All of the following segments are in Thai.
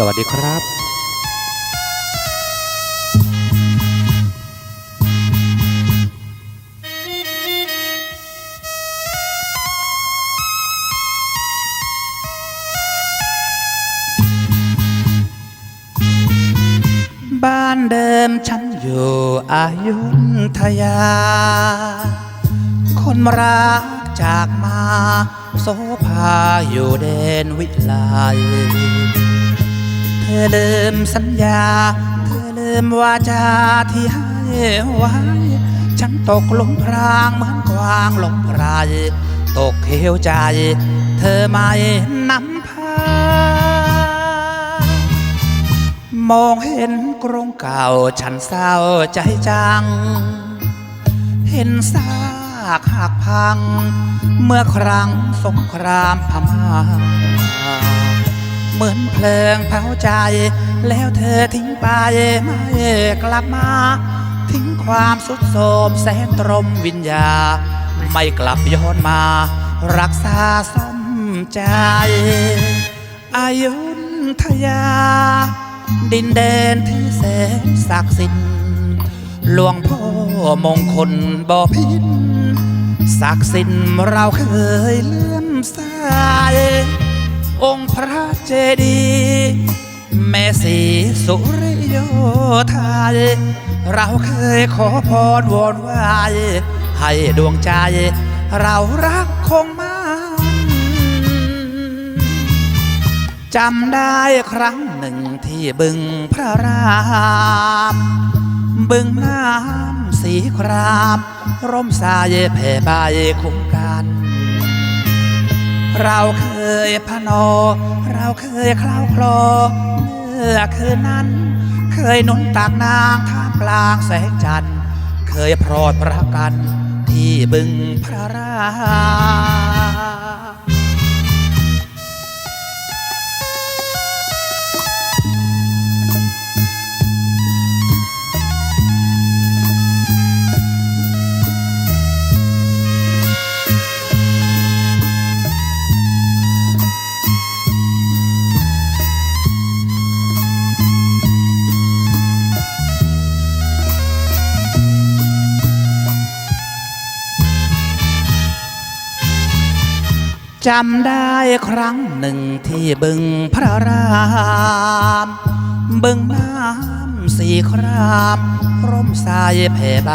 สวัสดีครับบ้านเดิมฉันอยู่อายุทยา คนรักจากมา โสภาอยู่เดนวิไลเธอลืมสัญญา เธอลืมวาจาที่ให้ไว้ ฉันตกลงพรางเหมือนกวางหลงไพรตกเหวใจ เธอไม่นำพามองเห็นกรงเก่าฉันเศร้าใจจัง เห็นซากหักพัง เมื่อครั้งสงครามพม่า เหมือนเพลิงเผาใจ แล้วเธอทิ้งไปไม่กลับมา ทิ้งความสุดโทมแสนตรมวิญญา ไม่กลับย้อนมา รักษาซ่อมใจอายุทยา ดินแดนที่แสนศักดิ์สิทธิ์หลวงพ่อมงคลบ่อพินศักดิ์สิทธิ์เราเคยเลื่อมใส องค์พระเจดีย์แม่สีสุริโยไทยเราเคยขอพรวอนไหวให้ดวงใจ เรารักคงมันจำได้ครั้งหนึ่งที่บึงพระรามบึงน้ำสีคราม ร่มสายแผ่ใบคุ้มกัน เราเคยพนอ เราเคยคลาวคลอเมื่อคืนนั้น เคยนุนตากนางท่ามกลางแสงจันทร์ เคยพรอดประกันที่บึงพระรา จำได้ครั้งหนึ่งที่บึงพระรามบึงน้ำสีครามร่มสายแผ่ใบ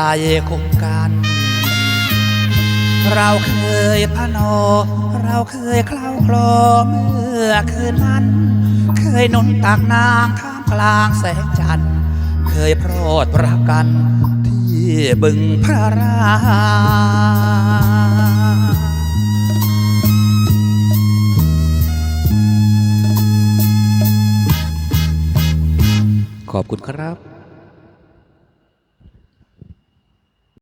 คุ้มกัน เราเคยพนอ เราเคยเคล้าคลอเมื่อคืนนั้น เคยนุนตักนางท่ามกลางแสงจันทร์เคยโปรดประกันที่บึงพระราม ขอบคุณครับ